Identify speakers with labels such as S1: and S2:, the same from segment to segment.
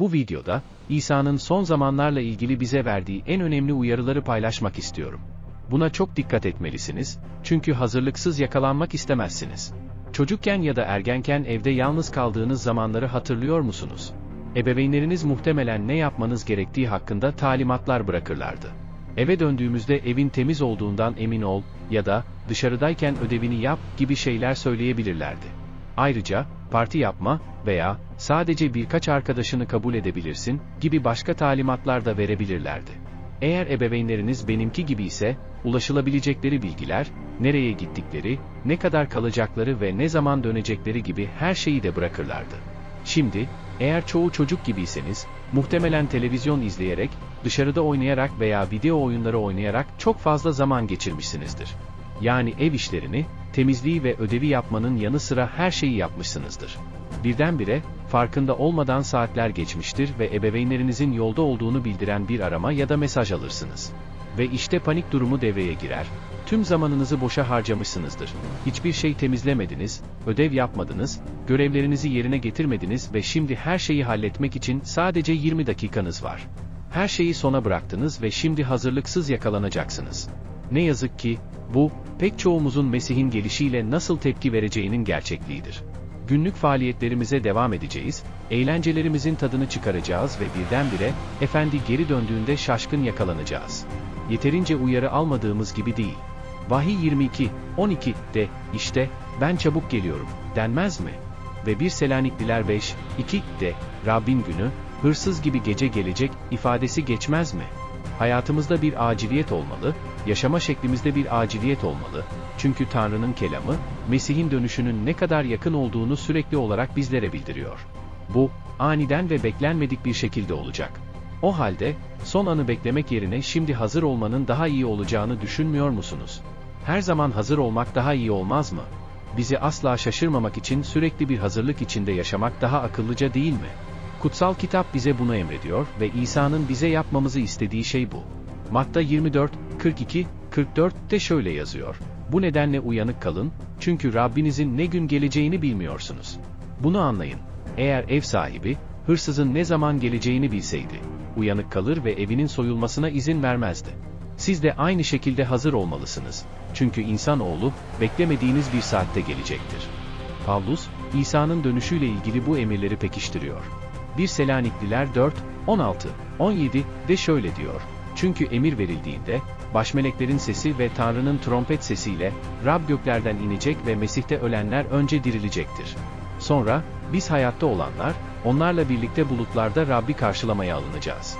S1: Bu videoda, İsa'nın son zamanlarla ilgili bize verdiği en önemli uyarıları paylaşmak istiyorum. Buna çok dikkat etmelisiniz, çünkü hazırlıksız yakalanmak istemezsiniz. Çocukken ya da ergenken evde yalnız kaldığınız zamanları hatırlıyor musunuz? Ebeveynleriniz muhtemelen ne yapmanız gerektiği hakkında talimatlar bırakırlardı. Eve döndüğümüzde evin temiz olduğundan emin ol ya da dışarıdayken ödevini yap gibi şeyler söyleyebilirlerdi. Ayrıca, parti yapma veya sadece birkaç arkadaşını kabul edebilirsin gibi başka talimatlar da verebilirlerdi. Eğer ebeveynleriniz benimki gibi ise, ulaşılabilecekleri bilgiler, nereye gittikleri, ne kadar kalacakları ve ne zaman dönecekleri gibi her şeyi de bırakırlardı. Şimdi, eğer çoğu çocuk gibiyseniz, muhtemelen televizyon izleyerek, dışarıda oynayarak veya video oyunları oynayarak çok fazla zaman geçirmişsinizdir. Yani ev işlerini, temizliği ve ödevi yapmanın yanı sıra her şeyi yapmışsınızdır. Birdenbire, farkında olmadan saatler geçmiştir ve ebeveynlerinizin yolda olduğunu bildiren bir arama ya da mesaj alırsınız. Ve işte panik durumu devreye girer. Tüm zamanınızı boşa harcamışsınızdır. Hiçbir şey temizlemediniz, ödev yapmadınız, görevlerinizi yerine getirmediniz ve şimdi her şeyi halletmek için sadece 20 dakikanız var. Her şeyi sona bıraktınız ve şimdi hazırlıksız yakalanacaksınız. Ne yazık ki, bu, pek çoğumuzun Mesih'in gelişiyle nasıl tepki vereceğinin gerçekliğidir. Günlük faaliyetlerimize devam edeceğiz, eğlencelerimizin tadını çıkaracağız ve birdenbire, efendi geri döndüğünde şaşkın yakalanacağız. Yeterince uyarı almadığımız gibi değil. Vahiy 22, 12 de, işte, ben çabuk geliyorum, denmez mi? Ve 1 Selanikliler 5, 2 de, Rabbin günü, hırsız gibi gece gelecek, ifadesi geçmez mi? Hayatımızda bir aciliyet olmalı, yaşama şeklimizde bir aciliyet olmalı, çünkü Tanrı'nın kelamı, Mesih'in dönüşünün ne kadar yakın olduğunu sürekli olarak bizlere bildiriyor. Bu, aniden ve beklenmedik bir şekilde olacak. O halde, son anı beklemek yerine şimdi hazır olmanın daha iyi olacağını düşünmüyor musunuz? Her zaman hazır olmak daha iyi olmaz mı? Bizi asla şaşırmamak için sürekli bir hazırlık içinde yaşamak daha akıllıca değil mi? Kutsal kitap bize bunu emrediyor ve İsa'nın bize yapmamızı istediği şey bu. Matta 24, 42, 44 de şöyle yazıyor. Bu nedenle uyanık kalın, çünkü Rabbinizin ne gün geleceğini bilmiyorsunuz. Bunu anlayın. Eğer ev sahibi, hırsızın ne zaman geleceğini bilseydi, uyanık kalır ve evinin soyulmasına izin vermezdi. Siz de aynı şekilde hazır olmalısınız. Çünkü insanoğlu, beklemediğiniz bir saatte gelecektir. Pavlus, İsa'nın dönüşüyle ilgili bu emirleri pekiştiriyor. 1 Selanikliler 4, 16, 17 de şöyle diyor. Çünkü emir verildiğinde, başmeleklerin sesi ve Tanrı'nın trompet sesiyle, Rab göklerden inecek ve Mesih'te ölenler önce dirilecektir. Sonra, biz hayatta olanlar, onlarla birlikte bulutlarda Rabbi karşılamaya alınacağız.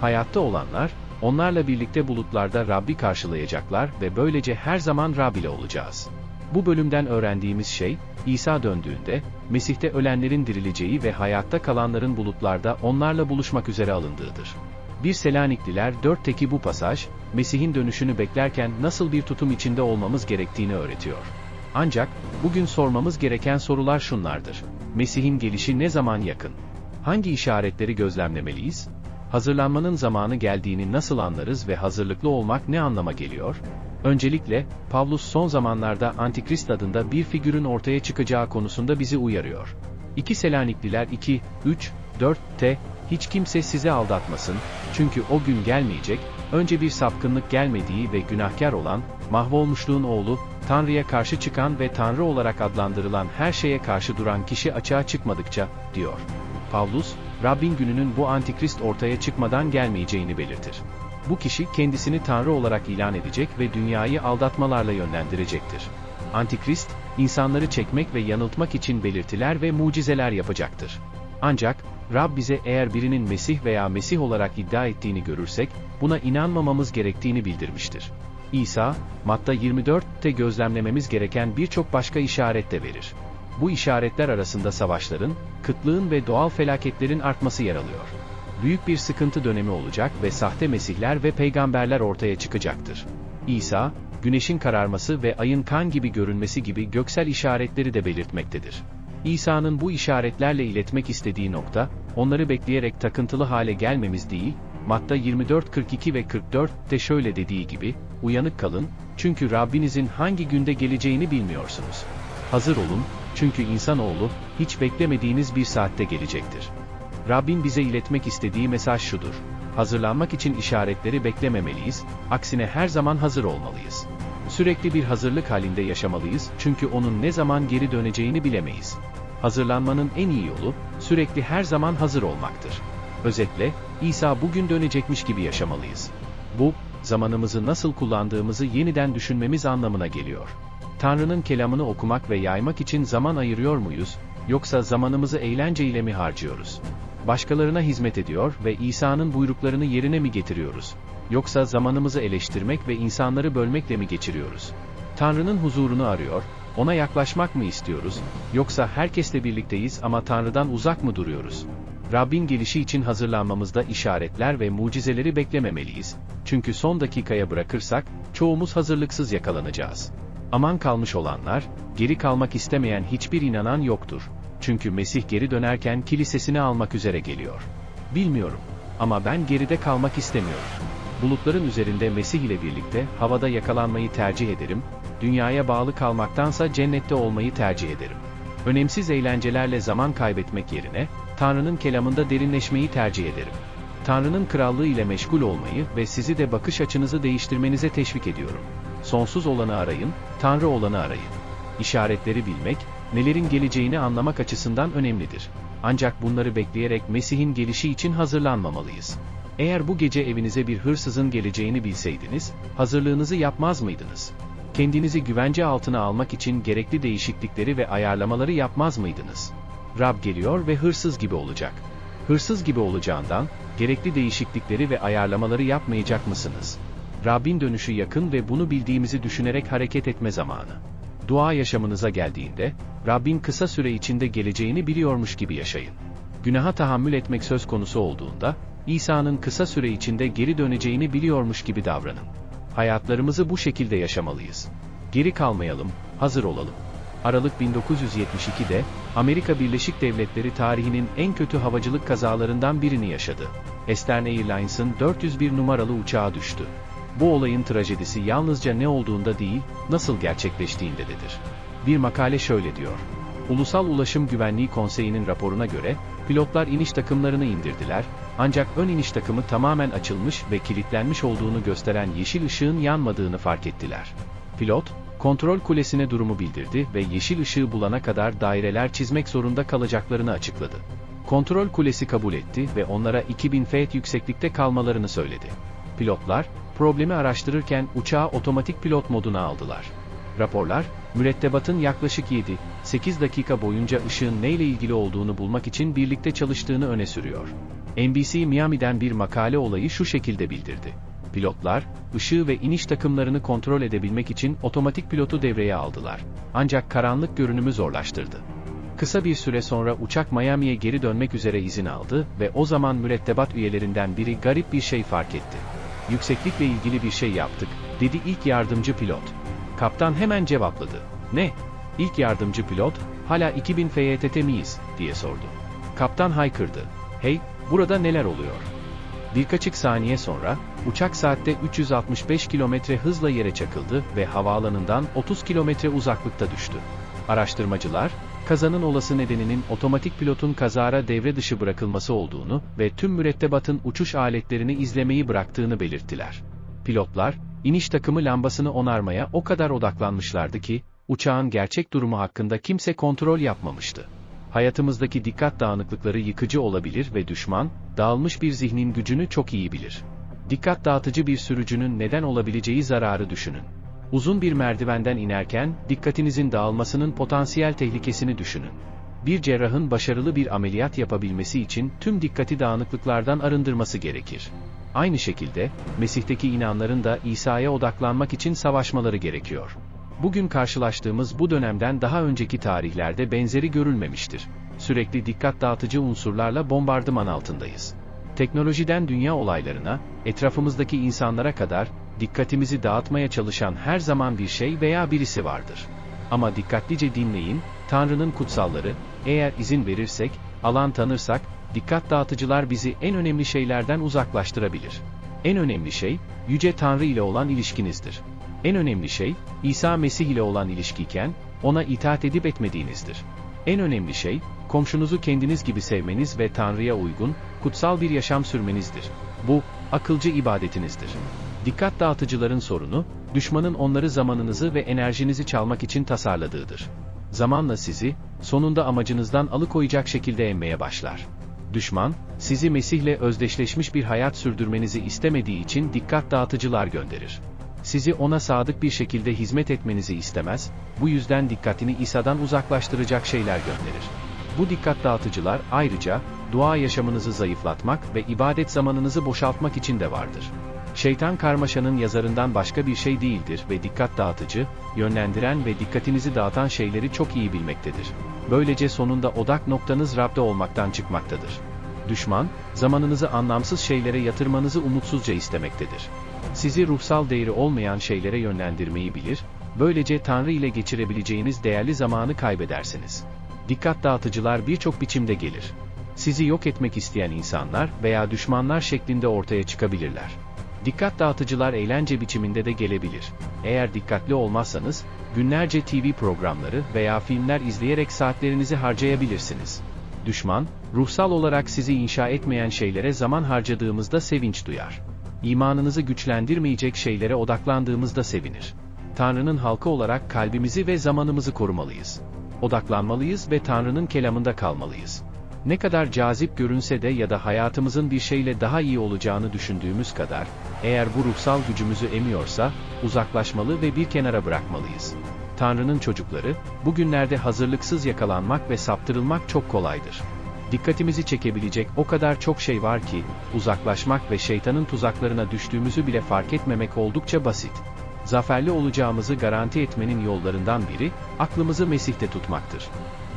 S1: Hayatta olanlar, onlarla birlikte bulutlarda Rabbi karşılayacaklar ve böylece her zaman Rab ile olacağız. Bu bölümden öğrendiğimiz şey, İsa döndüğünde, Mesih'te ölenlerin dirileceği ve hayatta kalanların bulutlarda onlarla buluşmak üzere alındığıdır. Bir Selanikliler 4'teki bu pasaj, Mesih'in dönüşünü beklerken nasıl bir tutum içinde olmamız gerektiğini öğretiyor. Ancak, bugün sormamız gereken sorular şunlardır. Mesih'in gelişi ne zaman yakın? Hangi işaretleri gözlemlemeliyiz? Hazırlanmanın zamanı geldiğini nasıl anlarız ve hazırlıklı olmak ne anlama geliyor? Öncelikle, Pavlus son zamanlarda Antikrist adında bir figürün ortaya çıkacağı konusunda bizi uyarıyor. 2 Selanikliler 2, 3, 4 t hiç kimse sizi aldatmasın, çünkü o gün gelmeyecek, önce bir sapkınlık gelmediği ve günahkar olan, mahvolmuşluğun oğlu, Tanrı'ya karşı çıkan ve Tanrı olarak adlandırılan her şeye karşı duran kişi açığa çıkmadıkça, diyor. Pavlus, Rabbin gününün bu antikrist ortaya çıkmadan gelmeyeceğini belirtir. Bu kişi kendisini Tanrı olarak ilan edecek ve dünyayı aldatmalarla yönlendirecektir. Antikrist, insanları çekmek ve yanıltmak için belirtiler ve mucizeler yapacaktır. Ancak, Rab bize eğer birinin Mesih veya Mesih olarak iddia ettiğini görürsek, buna inanmamamız gerektiğini bildirmiştir. İsa, Matta 24'te gözlemlememiz gereken birçok başka işaret de verir. Bu işaretler arasında savaşların, kıtlığın ve doğal felaketlerin artması yer alıyor. Büyük bir sıkıntı dönemi olacak ve sahte mesihler ve peygamberler ortaya çıkacaktır. İsa, güneşin kararması ve ayın kan gibi görünmesi gibi göksel işaretleri de belirtmektedir. İsa'nın bu işaretlerle iletmek istediği nokta, onları bekleyerek takıntılı hale gelmemiz değil, Matta 24, 42 ve 44 de şöyle dediği gibi, uyanık kalın, çünkü Rabbinizin hangi günde geleceğini bilmiyorsunuz. Hazır olun, çünkü insanoğlu, hiç beklemediğiniz bir saatte gelecektir. Rabbin bize iletmek istediği mesaj şudur. Hazırlanmak için işaretleri beklememeliyiz, aksine her zaman hazır olmalıyız. Sürekli bir hazırlık halinde yaşamalıyız çünkü onun ne zaman geri döneceğini bilemeyiz. Hazırlanmanın en iyi yolu, sürekli her zaman hazır olmaktır. Özetle, İsa bugün dönecekmiş gibi yaşamalıyız. Bu, zamanımızı nasıl kullandığımızı yeniden düşünmemiz anlamına geliyor. Tanrı'nın kelamını okumak ve yaymak için zaman ayırıyor muyuz, yoksa zamanımızı eğlence ile mi harcıyoruz? Başkalarına hizmet ediyor ve İsa'nın buyruklarını yerine mi getiriyoruz? Yoksa zamanımızı eleştirmek ve insanları bölmekle mi geçiriyoruz? Tanrı'nın huzurunu arıyor, ona yaklaşmak mı istiyoruz, yoksa herkesle birlikteyiz ama Tanrı'dan uzak mı duruyoruz? Rabbin gelişi için hazırlanmamızda işaretler ve mucizeleri beklememeliyiz. Çünkü son dakikaya bırakırsak, çoğumuz hazırlıksız yakalanacağız. Aman kalmış olanlar, geri kalmak istemeyen hiçbir inanan yoktur. Çünkü Mesih geri dönerken kilisesini almak üzere geliyor. Bilmiyorum. Ama ben geride kalmak istemiyorum. Bulutların üzerinde Mesih ile birlikte havada yakalanmayı tercih ederim, dünyaya bağlı kalmaktansa cennette olmayı tercih ederim. Önemsiz eğlencelerle zaman kaybetmek yerine, Tanrı'nın kelamında derinleşmeyi tercih ederim. Tanrı'nın krallığı ile meşgul olmayı ve sizi de bakış açınızı değiştirmenize teşvik ediyorum. Sonsuz olanı arayın, Tanrı olanı arayın. İşaretleri bilmek, nelerin geleceğini anlamak açısından önemlidir. Ancak bunları bekleyerek Mesih'in gelişi için hazırlanmamalıyız. Eğer bu gece evinize bir hırsızın geleceğini bilseydiniz, hazırlığınızı yapmaz mıydınız? Kendinizi güvence altına almak için gerekli değişiklikleri ve ayarlamaları yapmaz mıydınız? Rab geliyor ve hırsız gibi olacak. Hırsız gibi olacağından, gerekli değişiklikleri ve ayarlamaları yapmayacak mısınız? Rabbin dönüşü yakın ve bunu bildiğimizi düşünerek hareket etme zamanı. Dua yaşamınıza geldiğinde, Rabbin kısa süre içinde geleceğini biliyormuş gibi yaşayın. Günaha tahammül etmek söz konusu olduğunda, İsa'nın kısa süre içinde geri döneceğini biliyormuş gibi davranın. Hayatlarımızı bu şekilde yaşamalıyız. Geri kalmayalım, hazır olalım. Aralık 1972'de, Amerika Birleşik Devletleri tarihinin en kötü havacılık kazalarından birini yaşadı. Eastern Airlines'ın 401 numaralı uçağı düştü. Bu olayın trajedisi yalnızca ne olduğunda değil, nasıl gerçekleştiğindedir. Bir makale şöyle diyor. Ulusal Ulaşım Güvenliği Konseyi'nin raporuna göre, pilotlar iniş takımlarını indirdiler, ancak ön iniş takımı tamamen açılmış ve kilitlenmiş olduğunu gösteren yeşil ışığın yanmadığını fark ettiler. Pilot, kontrol kulesine durumu bildirdi ve yeşil ışığı bulana kadar daireler çizmek zorunda kalacaklarını açıkladı. Kontrol kulesi kabul etti ve onlara 2000 feet yükseklikte kalmalarını söyledi. Pilotlar, problemi araştırırken uçağı otomatik pilot moduna aldılar. Raporlar, mürettebatın yaklaşık 7-8 dakika boyunca ışığın neyle ilgili olduğunu bulmak için birlikte çalıştığını öne sürüyor. NBC Miami'den bir makale olayı şu şekilde bildirdi. Pilotlar, ışığı ve iniş takımlarını kontrol edebilmek için otomatik pilotu devreye aldılar. Ancak karanlık görünümü zorlaştırdı. Kısa bir süre sonra uçak Miami'ye geri dönmek üzere izin aldı ve o zaman mürettebat üyelerinden biri garip bir şey fark etti. Yükseklikle ilgili bir şey yaptık, dedi ilk yardımcı pilot. Kaptan hemen cevapladı. Ne? İlk yardımcı pilot, hala 2000 FYTT miyiz, diye sordu. Kaptan haykırdı. Hey, burada neler oluyor? Birkaçık saniye sonra, uçak saatte 365 kilometre hızla yere çakıldı ve havaalanından 30 kilometre uzaklıkta düştü. Araştırmacılar, kazanın olası nedeninin otomatik pilotun kazara devre dışı bırakılması olduğunu ve tüm mürettebatın uçuş aletlerini izlemeyi bıraktığını belirttiler. Pilotlar, iniş takımı lambasını onarmaya o kadar odaklanmışlardı ki, uçağın gerçek durumu hakkında kimse kontrol yapmamıştı. Hayatımızdaki dikkat dağınıklıkları yıkıcı olabilir ve düşman, dağılmış bir zihnin gücünü çok iyi bilir. Dikkat dağıtıcı bir sürücünün neden olabileceği zararı düşünün. Uzun bir merdivenden inerken, dikkatinizin dağılmasının potansiyel tehlikesini düşünün. Bir cerrahın başarılı bir ameliyat yapabilmesi için tüm dikkati dağınıklıklardan arındırması gerekir. Aynı şekilde, Mesih'teki inanların da İsa'ya odaklanmak için savaşmaları gerekiyor. Bugün karşılaştığımız bu dönemden daha önceki tarihlerde benzeri görülmemiştir. Sürekli dikkat dağıtıcı unsurlarla bombardıman altındayız. Teknolojiden dünya olaylarına, etrafımızdaki insanlara kadar, dikkatimizi dağıtmaya çalışan her zaman bir şey veya birisi vardır. Ama dikkatlice dinleyin, Tanrı'nın kutsalları, eğer izin verirsek, alan tanırsak, dikkat dağıtıcılar bizi en önemli şeylerden uzaklaştırabilir. En önemli şey, Yüce Tanrı ile olan ilişkinizdir. En önemli şey, İsa Mesih ile olan ilişkiyken, ona itaat edip etmediğinizdir. En önemli şey, komşunuzu kendiniz gibi sevmeniz ve Tanrı'ya uygun, kutsal bir yaşam sürmenizdir. Bu, akılcı ibadetinizdir. Dikkat dağıtıcıların sorunu, düşmanın onları zamanınızı ve enerjinizi çalmak için tasarladığıdır. Zamanla sizi, sonunda amacınızdan alıkoyacak şekilde emmeye başlar. Düşman, sizi Mesih'le özdeşleşmiş bir hayat sürdürmenizi istemediği için dikkat dağıtıcılar gönderir. Sizi ona sadık bir şekilde hizmet etmenizi istemez, bu yüzden dikkatini İsa'dan uzaklaştıracak şeyler gönderir. Bu dikkat dağıtıcılar ayrıca, dua yaşamınızı zayıflatmak ve ibadet zamanınızı boşaltmak için de vardır. Şeytan karmaşanın yazarından başka bir şey değildir ve dikkat dağıtıcı, yönlendiren ve dikkatinizi dağıtan şeyleri çok iyi bilmektedir. Böylece sonunda odak noktanız Rab'de olmaktan çıkmaktadır. Düşman, zamanınızı anlamsız şeylere yatırmanızı umutsuzca istemektedir. Sizi ruhsal değeri olmayan şeylere yönlendirmeyi bilir, böylece Tanrı ile geçirebileceğiniz değerli zamanı kaybedersiniz. Dikkat dağıtıcılar birçok biçimde gelir. Sizi yok etmek isteyen insanlar veya düşmanlar şeklinde ortaya çıkabilirler. Dikkat dağıtıcılar eğlence biçiminde de gelebilir. Eğer dikkatli olmazsanız, günlerce TV programları veya filmler izleyerek saatlerinizi harcayabilirsiniz. Düşman, ruhsal olarak sizi inşa etmeyen şeylere zaman harcadığımızda sevinç duyar. İmanınızı güçlendirmeyecek şeylere odaklandığımızda sevinir. Tanrı'nın halkı olarak kalbimizi ve zamanımızı korumalıyız. Odaklanmalıyız ve Tanrı'nın kelamında kalmalıyız. Ne kadar cazip görünse de ya da hayatımızın bir şeyle daha iyi olacağını düşündüğümüz kadar, eğer bu ruhsal gücümüzü emiyorsa, uzaklaşmalı ve bir kenara bırakmalıyız. Tanrı'nın çocukları, bugünlerde hazırlıksız yakalanmak ve saptırılmak çok kolaydır. Dikkatimizi çekebilecek o kadar çok şey var ki, uzaklaşmak ve şeytanın tuzaklarına düştüğümüzü bile fark etmemek oldukça basit. Zaferli olacağımızı garanti etmenin yollarından biri, aklımızı Mesih'te tutmaktır.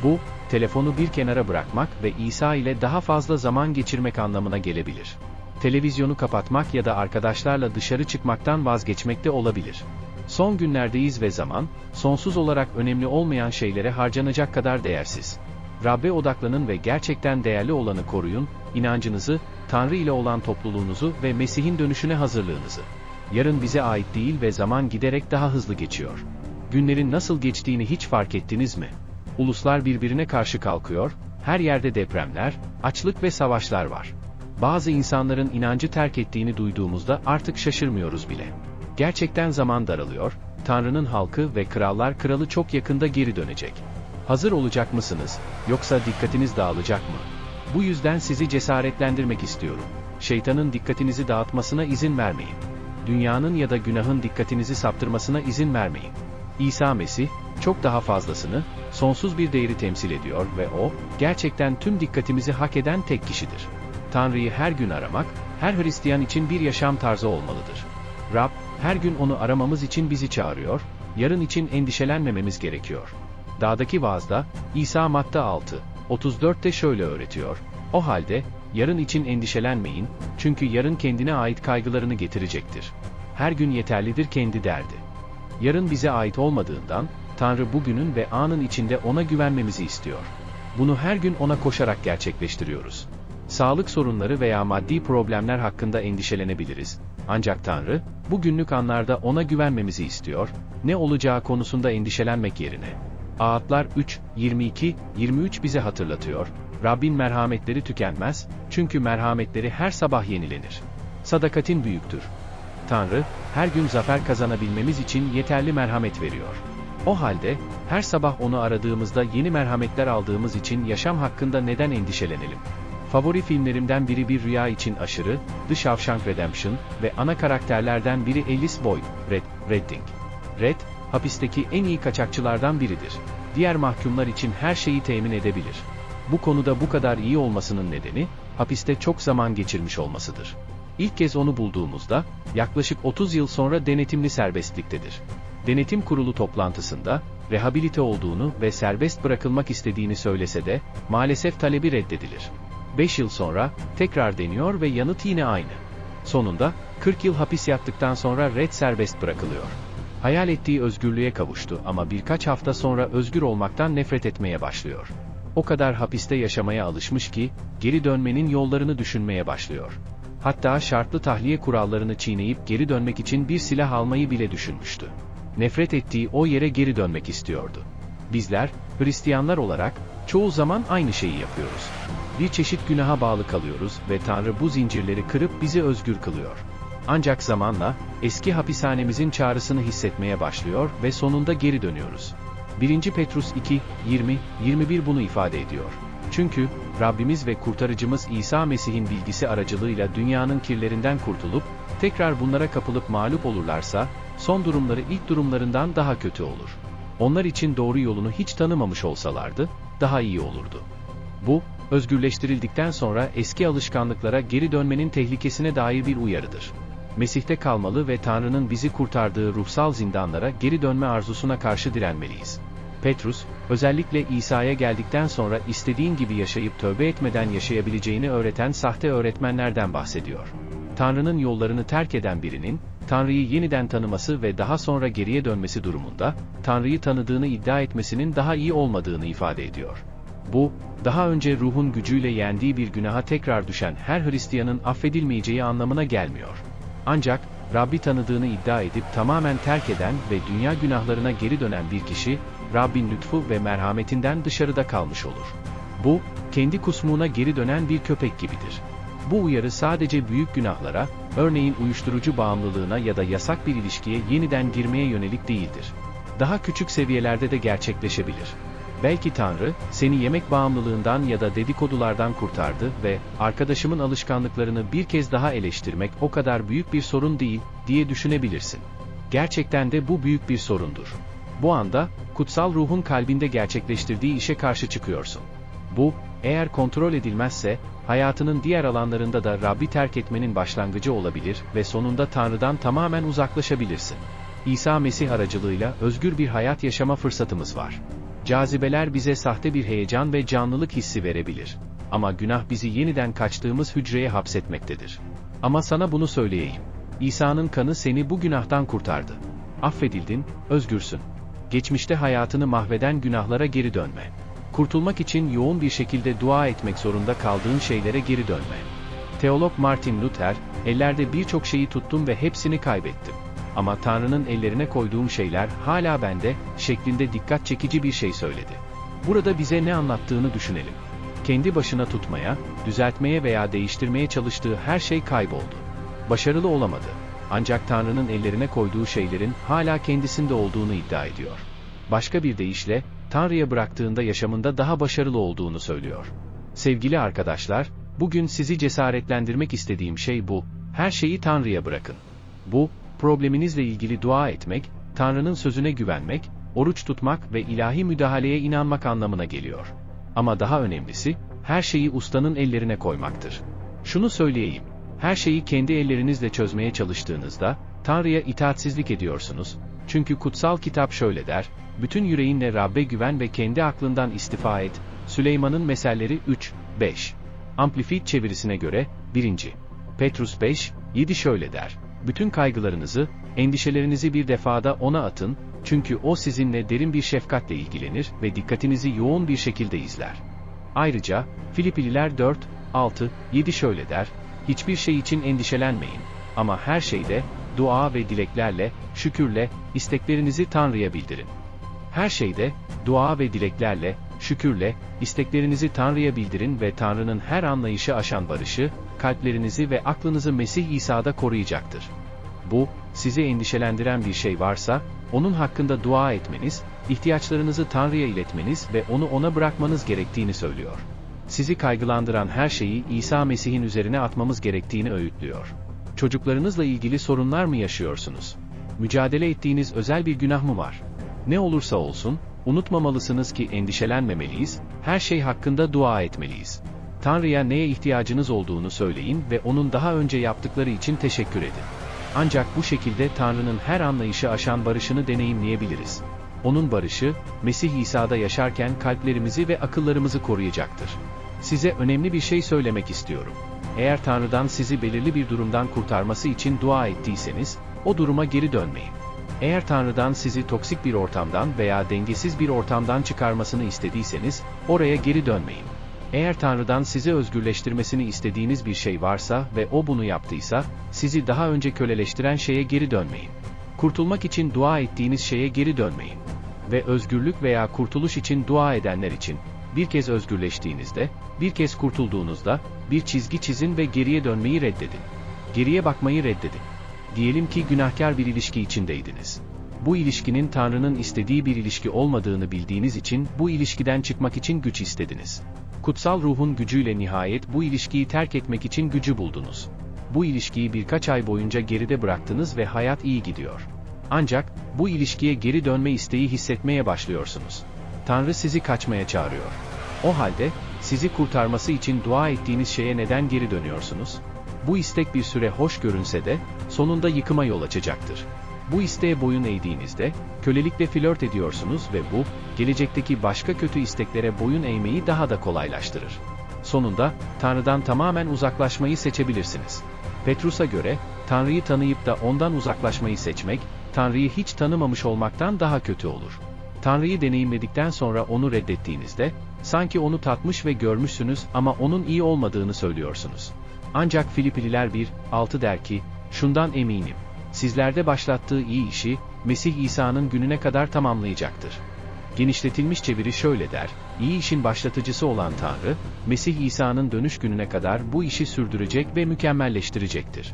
S1: Bu, telefonu bir kenara bırakmak ve İsa ile daha fazla zaman geçirmek anlamına gelebilir. Televizyonu kapatmak ya da arkadaşlarla dışarı çıkmaktan vazgeçmek de olabilir. Son günlerdeyiz ve zaman, sonsuz olarak önemli olmayan şeylere harcanacak kadar değersiz. Rabbe odaklanın ve gerçekten değerli olanı koruyun, inancınızı, Tanrı ile olan topluluğunuzu ve Mesih'in dönüşüne hazırlığınızı. Yarın bize ait değil ve zaman giderek daha hızlı geçiyor. Günlerin nasıl geçtiğini hiç fark ettiniz mi? Uluslar birbirine karşı kalkıyor, her yerde depremler, açlık ve savaşlar var. Bazı insanların inancı terk ettiğini duyduğumuzda artık şaşırmıyoruz bile. Gerçekten zaman daralıyor, Tanrı'nın halkı ve krallar kralı çok yakında geri dönecek. Hazır olacak mısınız, yoksa dikkatiniz dağılacak mı? Bu yüzden sizi cesaretlendirmek istiyorum. Şeytanın dikkatinizi dağıtmasına izin vermeyin. Dünyanın ya da günahın dikkatinizi saptırmasına izin vermeyin. İsa Mesih, çok daha fazlasını, sonsuz bir değeri temsil ediyor ve o, gerçekten tüm dikkatimizi hak eden tek kişidir. Tanrı'yı her gün aramak, her Hristiyan için bir yaşam tarzı olmalıdır. Rab, her gün onu aramamız için bizi çağırıyor, yarın için endişelenmememiz gerekiyor. Dağdaki vaazda, İsa Matta 6, 34'te şöyle öğretiyor, o halde, yarın için endişelenmeyin, çünkü yarın kendine ait kaygılarını getirecektir. Her gün yeterlidir kendi derdi. Yarın bize ait olmadığından, Tanrı bugünün ve anın içinde ona güvenmemizi istiyor. Bunu her gün ona koşarak gerçekleştiriyoruz. Sağlık sorunları veya maddi problemler hakkında endişelenebiliriz. Ancak Tanrı, bugünlük anlarda ona güvenmemizi istiyor, ne olacağı konusunda endişelenmek yerine. Ağıtlar 3, 22, 23 bize hatırlatıyor, Rabbin merhametleri tükenmez, çünkü merhametleri her sabah yenilenir. Sadakatin büyüktür. Tanrı, her gün zafer kazanabilmemiz için yeterli merhamet veriyor. O halde, her sabah onu aradığımızda yeni merhametler aldığımız için yaşam hakkında neden endişelenelim? Favori filmlerimden biri Bir Rüya için Aşırı, The Shawshank Redemption ve ana karakterlerden biri Alice Boyd, Red, Redding. Red, hapisteki en iyi kaçakçılardan biridir. Diğer mahkumlar için her şeyi temin edebilir. Bu konuda bu kadar iyi olmasının nedeni, hapiste çok zaman geçirmiş olmasıdır. İlk kez onu bulduğumuzda, yaklaşık 30 yıl sonra denetimli serbestliktedir. Denetim kurulu toplantısında, rehabilite olduğunu ve serbest bırakılmak istediğini söylese de, maalesef talebi reddedilir. 5 yıl sonra, tekrar deniyor ve yanıt yine aynı. Sonunda, 40 yıl hapis yattıktan sonra Red serbest bırakılıyor. Hayal ettiği özgürlüğe kavuştu ama birkaç hafta sonra özgür olmaktan nefret etmeye başlıyor. O kadar hapiste yaşamaya alışmış ki, geri dönmenin yollarını düşünmeye başlıyor. Hatta şartlı tahliye kurallarını çiğneyip geri dönmek için bir silah almayı bile düşünmüştü. Nefret ettiği o yere geri dönmek istiyordu. Bizler, Hristiyanlar olarak, Çoğu zaman aynı şeyi yapıyoruz. Bir çeşit günaha bağlı kalıyoruz ve Tanrı bu zincirleri kırıp bizi özgür kılıyor. Ancak zamanla, eski hapishanemizin çağrısını hissetmeye başlıyor ve sonunda geri dönüyoruz. 1. Petrus 2, 20, 21 bunu ifade ediyor. Çünkü, Rabbimiz ve Kurtarıcımız İsa Mesih'in bilgisi aracılığıyla dünyanın kirlerinden kurtulup, tekrar bunlara kapılıp mağlup olurlarsa, son durumları ilk durumlarından daha kötü olur. Onlar için doğru yolunu hiç tanımamış olsalardı, daha iyi olurdu. Bu, özgürleştirildikten sonra eski alışkanlıklara geri dönmenin tehlikesine dair bir uyarıdır. Mesih'te kalmalı ve Tanrı'nın bizi kurtardığı ruhsal zindanlara geri dönme arzusuna karşı direnmeliyiz. Petrus, özellikle İsa'ya geldikten sonra istediğin gibi yaşayıp tövbe etmeden yaşayabileceğini öğreten sahte öğretmenlerden bahsediyor. Tanrı'nın yollarını terk eden birinin, Tanrı'yı yeniden tanıması ve daha sonra geriye dönmesi durumunda, Tanrı'yı tanıdığını iddia etmesinin daha iyi olmadığını ifade ediyor. Bu, daha önce ruhun gücüyle yendiği bir günaha tekrar düşen her Hristiyanın affedilmeyeceği anlamına gelmiyor. Ancak, Rabbi tanıdığını iddia edip tamamen terk eden ve dünya günahlarına geri dönen bir kişi, Rabbin lütfu ve merhametinden dışarıda kalmış olur. Bu, kendi kusmuğuna geri dönen bir köpek gibidir. Bu uyarı sadece büyük günahlara, örneğin uyuşturucu bağımlılığına ya da yasak bir ilişkiye yeniden girmeye yönelik değildir. Daha küçük seviyelerde de gerçekleşebilir. Belki Tanrı, seni yemek bağımlılığından ya da dedikodulardan kurtardı ve arkadaşımın alışkanlıklarını bir kez daha eleştirmek o kadar büyük bir sorun değil diye düşünebilirsin. Gerçekten de bu büyük bir sorundur. Bu anda, kutsal ruhun kalbinde gerçekleştirdiği işe karşı çıkıyorsun. Bu, eğer kontrol edilmezse, hayatının diğer alanlarında da Rabbi terk etmenin başlangıcı olabilir ve sonunda Tanrı'dan tamamen uzaklaşabilirsin. İsa Mesih aracılığıyla özgür bir hayat yaşama fırsatımız var. Cazibeler bize sahte bir heyecan ve canlılık hissi verebilir. Ama günah bizi yeniden kaçtığımız hücreye hapsetmektedir. Ama sana bunu söyleyeyim. İsa'nın kanı seni bu günahtan kurtardı. Affedildin, özgürsün. Geçmişte hayatını mahveden günahlara geri dönme. Kurtulmak için yoğun bir şekilde dua etmek zorunda kaldığın şeylere geri dönme. Teolog Martin Luther, ellerde birçok şeyi tuttum ve hepsini kaybettim. Ama Tanrı'nın ellerine koyduğum şeyler hala bende, şeklinde dikkat çekici bir şey söyledi. Burada bize ne anlattığını düşünelim. Kendi başına tutmaya, düzeltmeye veya değiştirmeye çalıştığı her şey kayboldu. Başarılı olamadı. Ancak Tanrı'nın ellerine koyduğu şeylerin hala kendisinde olduğunu iddia ediyor. Başka bir deyişle, Tanrı'ya bıraktığında yaşamında daha başarılı olduğunu söylüyor. Sevgili arkadaşlar, bugün sizi cesaretlendirmek istediğim şey bu, her şeyi Tanrı'ya bırakın. Bu, probleminizle ilgili dua etmek, Tanrı'nın sözüne güvenmek, oruç tutmak ve ilahi müdahaleye inanmak anlamına geliyor. Ama daha önemlisi, her şeyi ustanın ellerine koymaktır. Şunu söyleyeyim, her şeyi kendi ellerinizle çözmeye çalıştığınızda, Tanrı'ya itaatsizlik ediyorsunuz, çünkü kutsal kitap şöyle der, bütün yüreğinle Rabbe güven ve kendi aklından istifa et, Süleyman'ın Meselleri 3, 5. Amplified çevirisine göre, 1. Petrus 5, 7 şöyle der, bütün kaygılarınızı, endişelerinizi bir defada ona atın, çünkü o sizinle derin bir şefkatle ilgilenir ve dikkatinizi yoğun bir şekilde izler. Ayrıca, Filipililer 4, 6, 7 şöyle der, hiçbir şey için endişelenmeyin, ama her şeyde, dua ve dileklerle, şükürle, isteklerinizi Tanrı'ya bildirin. Her şeyde, dua ve dileklerle, şükürle, isteklerinizi Tanrı'ya bildirin ve Tanrı'nın her anlayışı aşan barışı, kalplerinizi ve aklınızı Mesih İsa'da koruyacaktır. Bu, sizi endişelendiren bir şey varsa, onun hakkında dua etmeniz, ihtiyaçlarınızı Tanrı'ya iletmeniz ve onu ona bırakmanız gerektiğini söylüyor. Sizi kaygılandıran her şeyi İsa Mesih'in üzerine atmamız gerektiğini öğütlüyor. Çocuklarınızla ilgili sorunlar mı yaşıyorsunuz? Mücadele ettiğiniz özel bir günah mı var? Ne olursa olsun, unutmamalısınız ki endişelenmemeliyiz, her şey hakkında dua etmeliyiz. Tanrı'ya neye ihtiyacınız olduğunu söyleyin ve onun daha önce yaptıkları için teşekkür edin. Ancak bu şekilde Tanrı'nın her anlayışı aşan barışını deneyimleyebiliriz. Onun barışı, Mesih İsa'da yaşarken kalplerimizi ve akıllarımızı koruyacaktır. Size önemli bir şey söylemek istiyorum. Eğer Tanrı'dan sizi belirli bir durumdan kurtarması için dua ettiyseniz, o duruma geri dönmeyin. Eğer Tanrı'dan sizi toksik bir ortamdan veya dengesiz bir ortamdan çıkarmasını istediyseniz, oraya geri dönmeyin. Eğer Tanrı'dan sizi özgürleştirmesini istediğiniz bir şey varsa ve o bunu yaptıysa, sizi daha önce köleleştiren şeye geri dönmeyin. Kurtulmak için dua ettiğiniz şeye geri dönmeyin. Ve özgürlük veya kurtuluş için dua edenler için, Bir kez özgürleştiğinizde, bir kez kurtulduğunuzda, bir çizgi çizin ve geriye dönmeyi reddedin. Geriye bakmayı reddedin. Diyelim ki günahkar bir ilişki içindeydiniz. Bu ilişkinin Tanrı'nın istediği bir ilişki olmadığını bildiğiniz için bu ilişkiden çıkmak için güç istediniz. Kutsal ruhun gücüyle nihayet bu ilişkiyi terk etmek için gücü buldunuz. Bu ilişkiyi birkaç ay boyunca geride bıraktınız ve hayat iyi gidiyor. Ancak, bu ilişkiye geri dönme isteği hissetmeye başlıyorsunuz. Tanrı sizi kaçmaya çağırıyor. O halde, sizi kurtarması için dua ettiğiniz şeye neden geri dönüyorsunuz? Bu istek bir süre hoş görünse de, sonunda yıkıma yol açacaktır. Bu isteğe boyun eğdiğinizde, kölelikle flört ediyorsunuz ve bu, gelecekteki başka kötü isteklere boyun eğmeyi daha da kolaylaştırır. Sonunda, Tanrı'dan tamamen uzaklaşmayı seçebilirsiniz. Petrus'a göre, Tanrı'yı tanıyıp da ondan uzaklaşmayı seçmek, Tanrı'yı hiç tanımamış olmaktan daha kötü olur. Tanrı'yı deneyimledikten sonra onu reddettiğinizde, sanki onu tatmış ve görmüşsünüz ama onun iyi olmadığını söylüyorsunuz. Ancak Filipliler 1, 6 der ki, şundan eminim, sizlerde başlattığı iyi işi, Mesih İsa'nın gününe kadar tamamlayacaktır. Genişletilmiş çeviri şöyle der, iyi işin başlatıcısı olan Tanrı, Mesih İsa'nın dönüş gününe kadar bu işi sürdürecek ve mükemmelleştirecektir.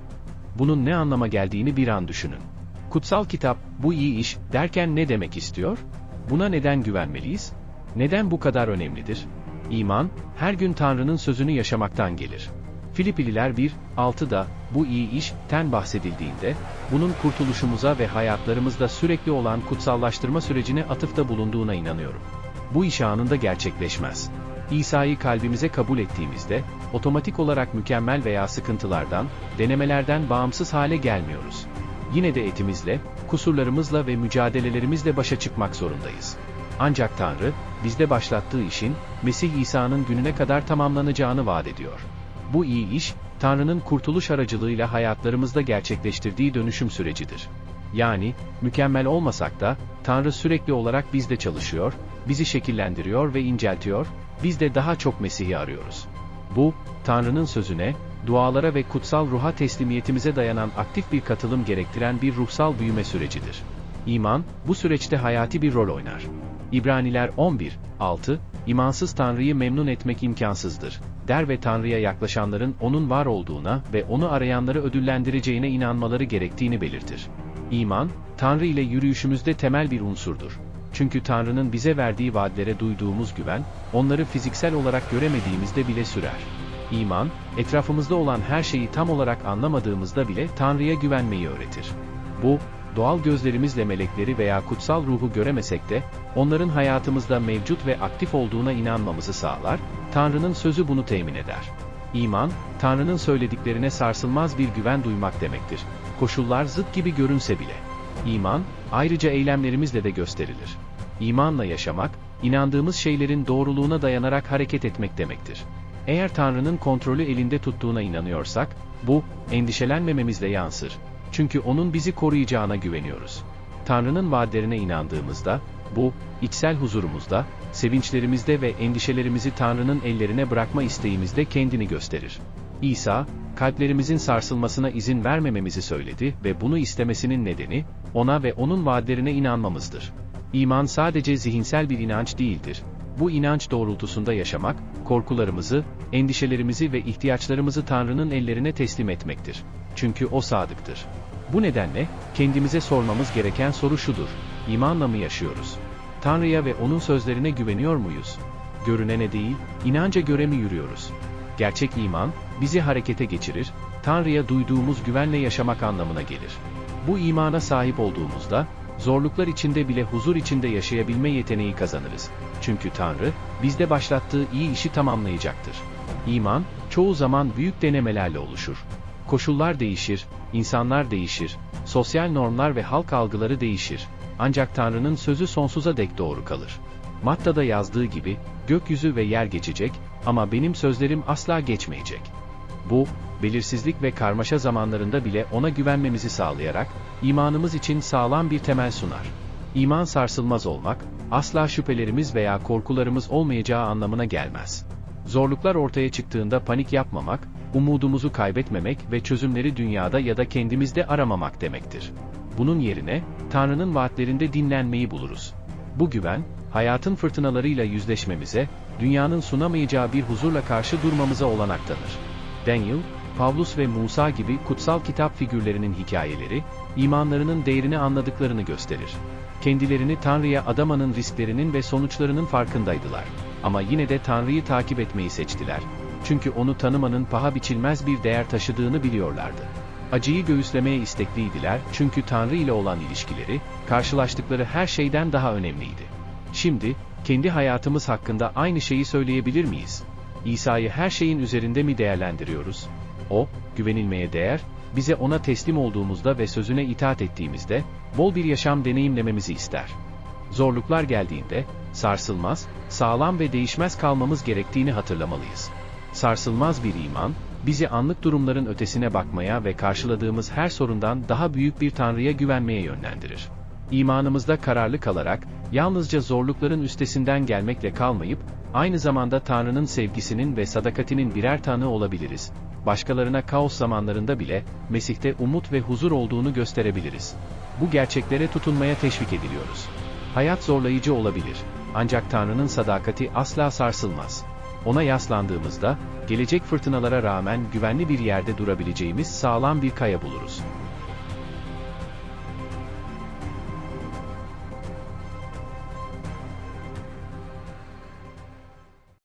S1: Bunun ne anlama geldiğini bir an düşünün. Kutsal kitap, bu iyi iş, derken ne demek istiyor? Buna neden güvenmeliyiz? Neden bu kadar önemlidir? İman, her gün Tanrı'nın sözünü yaşamaktan gelir. Filipililer 1, 6'da, bu iyi iş, ten bahsedildiğinde, bunun kurtuluşumuza ve hayatlarımızda sürekli olan kutsallaştırma sürecine atıfta bulunduğuna inanıyorum. Bu iş anında gerçekleşmez. İsa'yı kalbimize kabul ettiğimizde, otomatik olarak mükemmel veya sıkıntılardan, denemelerden bağımsız hale gelmiyoruz. Yine de etimizle, kusurlarımızla ve mücadelelerimizle başa çıkmak zorundayız. Ancak Tanrı, bizde başlattığı işin, Mesih İsa'nın gününe kadar tamamlanacağını vaat ediyor. Bu iyi iş, Tanrı'nın kurtuluş aracılığıyla hayatlarımızda gerçekleştirdiği dönüşüm sürecidir. Yani, mükemmel olmasak da, Tanrı sürekli olarak bizde çalışıyor, bizi şekillendiriyor ve inceltiyor, biz de daha çok Mesih'i arıyoruz. Bu, Tanrı'nın sözüne, dualara ve kutsal ruha teslimiyetimize dayanan aktif bir katılım gerektiren bir ruhsal büyüme sürecidir. İman, bu süreçte hayati bir rol oynar. İbraniler 11, 6, imansız Tanrı'yı memnun etmek imkansızdır, der ve Tanrı'ya yaklaşanların O'nun var olduğuna ve O'nu arayanları ödüllendireceğine inanmaları gerektiğini belirtir. İman, Tanrı ile yürüyüşümüzde temel bir unsurdur. Çünkü Tanrı'nın bize verdiği vaadlere duyduğumuz güven, onları fiziksel olarak göremediğimizde bile sürer. İman, etrafımızda olan her şeyi tam olarak anlamadığımızda bile Tanrı'ya güvenmeyi öğretir. Bu, doğal gözlerimizle melekleri veya kutsal ruhu göremesek de, onların hayatımızda mevcut ve aktif olduğuna inanmamızı sağlar, Tanrı'nın sözü bunu temin eder. İman, Tanrı'nın söylediklerine sarsılmaz bir güven duymak demektir. Koşullar zıt gibi görünse bile. İman, ayrıca eylemlerimizle de gösterilir. İmanla yaşamak, inandığımız şeylerin doğruluğuna dayanarak hareket etmek demektir. Eğer Tanrı'nın kontrolü elinde tuttuğuna inanıyorsak, bu, endişelenmememizle yansır. Çünkü O'nun bizi koruyacağına güveniyoruz. Tanrı'nın vaatlerine inandığımızda, bu, içsel huzurumuzda, sevinçlerimizde ve endişelerimizi Tanrı'nın ellerine bırakma isteğimizde kendini gösterir. İsa, kalplerimizin sarsılmasına izin vermememizi söyledi ve bunu istemesinin nedeni, ona ve onun vaatlerine inanmamızdır. İman sadece zihinsel bir inanç değildir. Bu inanç doğrultusunda yaşamak, korkularımızı, endişelerimizi ve ihtiyaçlarımızı Tanrı'nın ellerine teslim etmektir. Çünkü O sadıktır. Bu nedenle, kendimize sormamız gereken soru şudur, imanla mı yaşıyoruz? Tanrı'ya ve O'nun sözlerine güveniyor muyuz? Görünene değil, inanca göre mi yürüyoruz? Gerçek iman, bizi harekete geçirir, Tanrı'ya duyduğumuz güvenle yaşamak anlamına gelir. Bu imana sahip olduğumuzda, zorluklar içinde bile huzur içinde yaşayabilme yeteneği kazanırız. Çünkü Tanrı, bizde başlattığı iyi işi tamamlayacaktır. İman, çoğu zaman büyük denemelerle oluşur. Koşullar değişir, insanlar değişir, sosyal normlar ve halk algıları değişir. Ancak Tanrı'nın sözü sonsuza dek doğru kalır. Matta'da yazdığı gibi, gökyüzü ve yer geçecek, ama benim sözlerim asla geçmeyecek. Bu, belirsizlik ve karmaşa zamanlarında bile ona güvenmemizi sağlayarak, imanımız için sağlam bir temel sunar. İman sarsılmaz olmak, asla şüphelerimiz veya korkularımız olmayacağı anlamına gelmez. Zorluklar ortaya çıktığında panik yapmamak, umudumuzu kaybetmemek ve çözümleri dünyada ya da kendimizde aramamak demektir. Bunun yerine, Tanrı'nın vaatlerinde dinlenmeyi buluruz. Bu güven, hayatın fırtınalarıyla yüzleşmemize, dünyanın sunamayacağı bir huzurla karşı durmamıza olanak tanır. Daniel, Pavlus ve Musa gibi kutsal kitap figürlerinin hikayeleri, imanlarının değerini anladıklarını gösterir. Kendilerini Tanrı'ya adamanın risklerinin ve sonuçlarının farkındaydılar. Ama yine de Tanrı'yı takip etmeyi seçtiler. Çünkü onu tanımanın paha biçilmez bir değer taşıdığını biliyorlardı. Acıyı göğüslemeye istekliydiler çünkü Tanrı ile olan ilişkileri, karşılaştıkları her şeyden daha önemliydi. Şimdi, kendi hayatımız hakkında aynı şeyi söyleyebilir miyiz? İsa'yı her şeyin üzerinde mi değerlendiriyoruz? O, güvenilmeye değer, bize ona teslim olduğumuzda ve sözüne itaat ettiğimizde, bol bir yaşam deneyimlememizi ister. Zorluklar geldiğinde, sarsılmaz, sağlam ve değişmez kalmamız gerektiğini hatırlamalıyız. Sarsılmaz bir iman, bizi anlık durumların ötesine bakmaya ve karşıladığımız her sorundan daha büyük bir Tanrı'ya güvenmeye yönlendirir. İmanımızda kararlı kalarak, yalnızca zorlukların üstesinden gelmekle kalmayıp, aynı zamanda Tanrı'nın sevgisinin ve sadakatinin birer tanığı olabiliriz. Başkalarına kaos zamanlarında bile, Mesih'te umut ve huzur olduğunu gösterebiliriz. Bu gerçeklere tutunmaya teşvik ediliyoruz. Hayat zorlayıcı olabilir, ancak Tanrı'nın sadakati asla sarsılmaz. Ona yaslandığımızda, gelecek fırtınalara rağmen güvenli bir yerde durabileceğimiz sağlam bir kaya buluruz.